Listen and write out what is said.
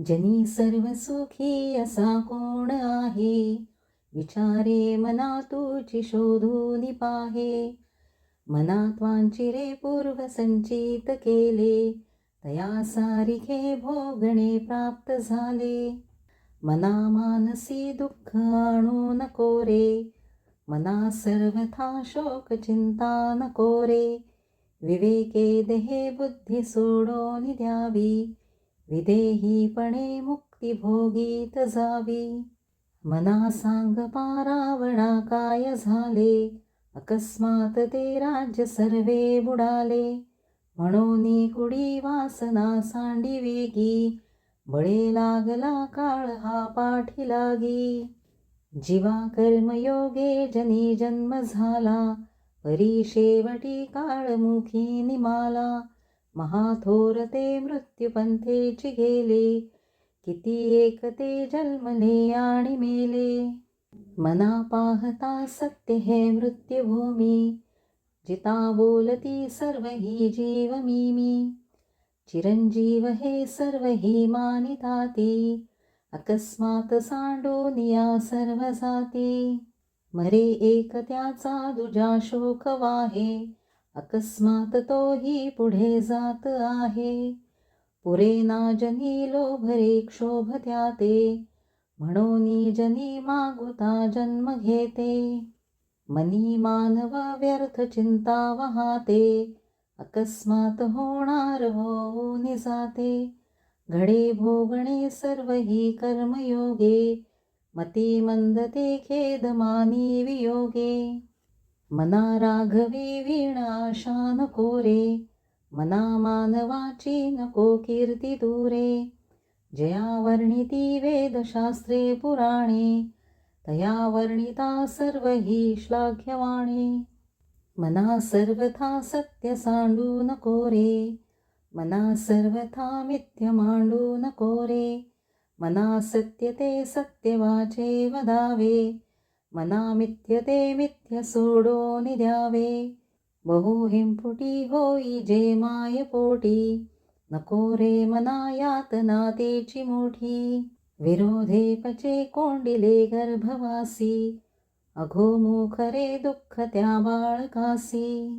जनी सर्व सुखी असा कोण आहे? विचारे मना तुझी शोधून पाहे. मनात्वांची रे पूर्व संचित केले. तया सारिखे भोगणे प्राप्त झाले. मना मानसी दुःख आणू नको रे. मना सर्वथा शोक चिंता नको रे. विवेके देहे बुद्धी सोडून द्यावी. विदेहीपणे मुक्तिभोगीत जावी. मना सांग पारावणा काय झाले? अकस्मात ते राज्य सर्वे बुडाले. म्हणून कुडी वासना सांडी वेगी. बळे लागला काळ हा पाठी लागी. जीवा कर्मयोगे जनी जन्म झाला. परी शेवटी काळमुखी निमाला. महाथोर ते मृत्युपंथेची गेले किती एक ते जन्मले आणि मेले. मना पाहता सत्य हे मृत्युभूमी. जिता बोलती सर्व ही जीव मी मी चिरंजीव हे सर्व ही मानिताती. अकस्मात सांडोनिया या सर्व जाती. मरे एक त्याचा दुजा शोक वाहे. अकस्मात तोही पुढे जात आहे. पुरे ना जनी लोभरे क्षोभ त्याते. म्हणून जनी मागुता जन्म घेते. मनी मानव व्यर्थ चिंता वहाते. अकस्मात होणार हो जाते. घडे भोगणे सर्व ही कर्मयोगे. मती मंद ते खेद मानी वियोगे. मना राघवी वीणाशा नको रे मना मानवाची नको कीर्ती दूरे. जया वर्णिती वेदशास्त्रे पुराणे तया वर्णिता सर्व ही श्लाघ्यवाणे. मना सर्वथा सत्य सांडू नको रे मना सर्वथा मिथ्य मांडू नको रे. मना सत्य ते सत्य वाचे वदावे मना मिथ्य ते मिथ्य सोडून द्यावे बहु हिंपुटी होई जे माय पोटी. नको रे मना यातना तेची मोठी. विरोधे पचे कोंडिले गर्भवासी. अघोमुख रे दुःख त्या बाळकासी.